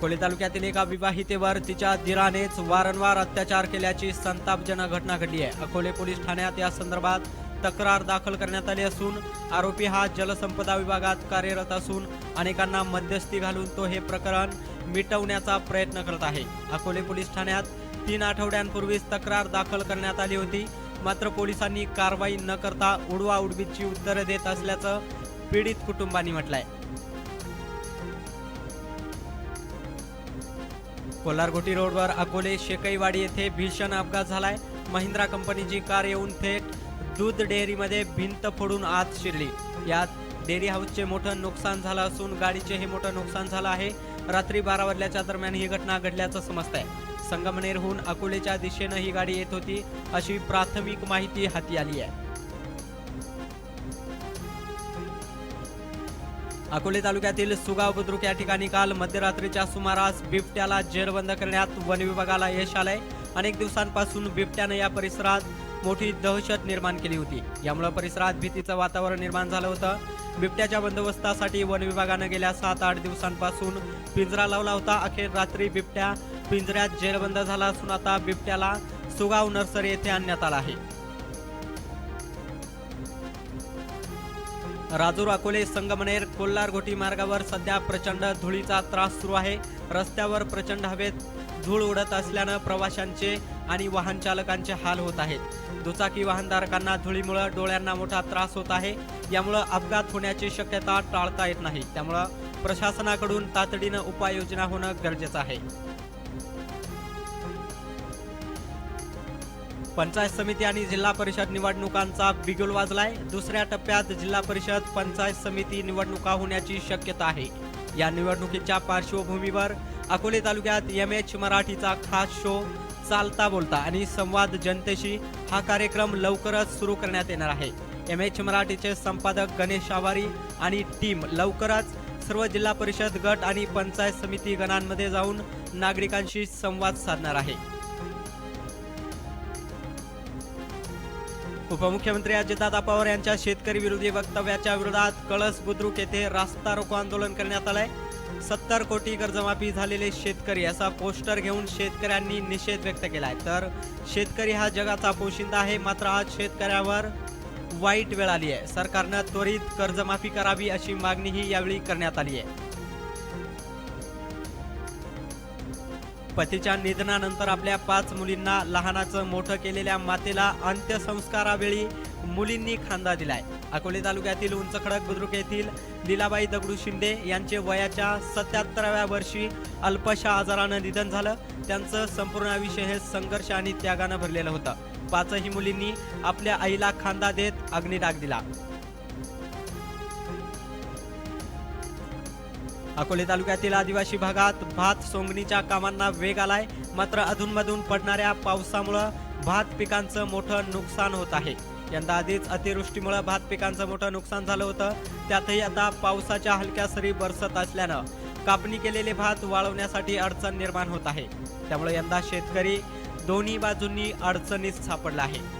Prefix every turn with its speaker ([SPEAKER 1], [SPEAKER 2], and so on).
[SPEAKER 1] अकोले तालुक्यातील एका विवाहितेवर तिच्या दिरानेच वारंवार अत्याचार केल्याची संतापजनक घटना घडली आहे. अकोले पोलीस ठाण्यात या संदर्भात तक्रार दाखल करण्यात आली असून आरोपी हा जलसंपदा विभागात कार्यरत असून अनेकांना मध्यस्थी घालून तो हे प्रकरण मिटवण्याचा प्रयत्न करत आहे. अकोले पोलीस ठाण्यात तीन आठवड्यांपूर्वीच तक्रार दाखल करण्यात आली होती. मात्र पोलिसांनी कारवाई न करता उडवा उडवीची उत्तरं देत असल्याचं पीडित कुटुंबांनी म्हटलंय. कोलारगोटी रोडवर अकोले शेकईवाडी येथे भीषण अपघात झालाय. महिंद्रा कंपनीची कार येऊन थेट दूध डेअरीमध्ये भिंत फोडून आत शिरली. यात डेअरी हाऊसचे मोठं नुकसान झालं असून गाडीचे हे मोठं नुकसान झालं आहे. रात्री बारा वाजल्याच्या दरम्यान ही घटना घडल्याचं समजत आहे संगमनेरहून अकोलेच्या दिशेनं ही गाडी येत होती अशी प्राथमिक माहिती हाती आली आहे. अकोले तालुक्यातील सुगाव बुद्रुक या ठिकाणी काल मध्यरात्रीच्या सुमारास बिबट्याला जेरबंद करण्यात वन विभागाला यश आलंय. अनेक दिवसांपासून बिबट्यानं या परिसरात मोठी दहशत निर्माण केली होती. यामुळे परिसरात भीतीचं वातावरण निर्माण झालं होतं. बिबट्याच्या बंदोबस्तासाठी वन विभागानं गेल्या सात आठ दिवसांपासून पिंजरा लावला होता. अखेर रात्री बिबट्या पिंजऱ्यात जेरबंद झाला असून आता बिबट्याला सुगाव नर्सरी येथे आणण्यात आला आहे. राजूर अकोले संगमनेर कोल्हार घोटी मार्गावर सध्या प्रचंड धुळीचा त्रास सुरू आहे. रस्त्यावर प्रचंड हवेत धूळ उडत असल्यानं प्रवाशांचे आणि वाहन चालकांचे हाल होत आहेत. दुचाकी वाहनधारकांना धुळीमुळे डोळ्यांना मोठा त्रास होत आहे. यामुळं अपघात होण्याची शक्यता टाळता येत नाही. त्यामुळं प्रशासनाकडून तातडीनं उपाययोजना होणं गरजेचं आहे. पंचायत समिती आणि जिल्हा परिषद निवडणुकांचा बिगुल वाजलाय. दुसऱ्या टप्प्यात जिल्हा परिषद पंचायत समिती निवडणुका होण्याची शक्यता आहे. या निवडणुकीच्या पार्श्वभूमीवर अकोले तालुक्यात एम एच मराठीचा खास शो चालता बोलता आणि संवाद जनतेशी हा कार्यक्रम लवकरच सुरू करण्यात येणार आहे. एम एच मराठीचे संपादक गणेश आवारी आणि टीम लवकरच सर्व जिल्हा परिषद गट आणि पंचायत समिती गणांमध्ये जाऊन नागरिकांशी संवाद साधणार आहे. उपमुख्यमंत्री अजितदादा पवार यांच्या शेतकरी विरोधी वक्तव्याच्या विरोधात कळस बुद्रुक येथे रास्ता रोको आंदोलन करण्यात आलंय. सत्तर कोटी कर्जमाफी झालेले शेतकरी असा पोस्टर घेऊन शेतकऱ्यांनी निषेध व्यक्त केलाय. तर शेतकरी हा जगाचा पोशिंदा आहे मात्र आज शेतकऱ्यावर वाईट वेळ आली आहे सरकारनं त्वरित कर्जमाफी करावी अशी मागणीही यावेळी करण्यात आली आहे पतीच्या निधनानंतर आपल्या पाच मुलींना लहानाचं मोठं केलेल्या मातेला अंत्यसंस्कारावेळी मुलींनी खांदा दिलाय. अकोले तालुक्यातील उंचखडक बुद्रुक येथील लीलाबाई दगडू शिंदे यांचे वयाच्या सत्याहत्तराव्या वर्षी अल्पशा आजारानं निधन झालं. त्यांचं संपूर्ण आयुष्य हे संघर्ष आणि त्यागानं भरलेलं होतं. पाचही मुलींनी आपल्या आईला खांदा देत अग्निडाग दिला. अकोले तालुक्यातील आदिवासी भागात भात सोंगणीच्या कामांना वेग आलाय. मात्र अधूनमधून पडणाऱ्या पावसामुळं भात पिकांचं मोठं नुकसान होत आहे. यंदा आधीच अतिवृष्टीमुळे भात पिकांचं मोठं नुकसान झालं होतं. त्यातही आता पावसाच्या हलक्या सरी बरसत असल्यानं कापणी केलेले भात वाळवण्यासाठी अडचण निर्माण होत आहे. त्यामुळे यंदा शेतकरी दोन्ही बाजूंनी अडचणीत सापडला आहे.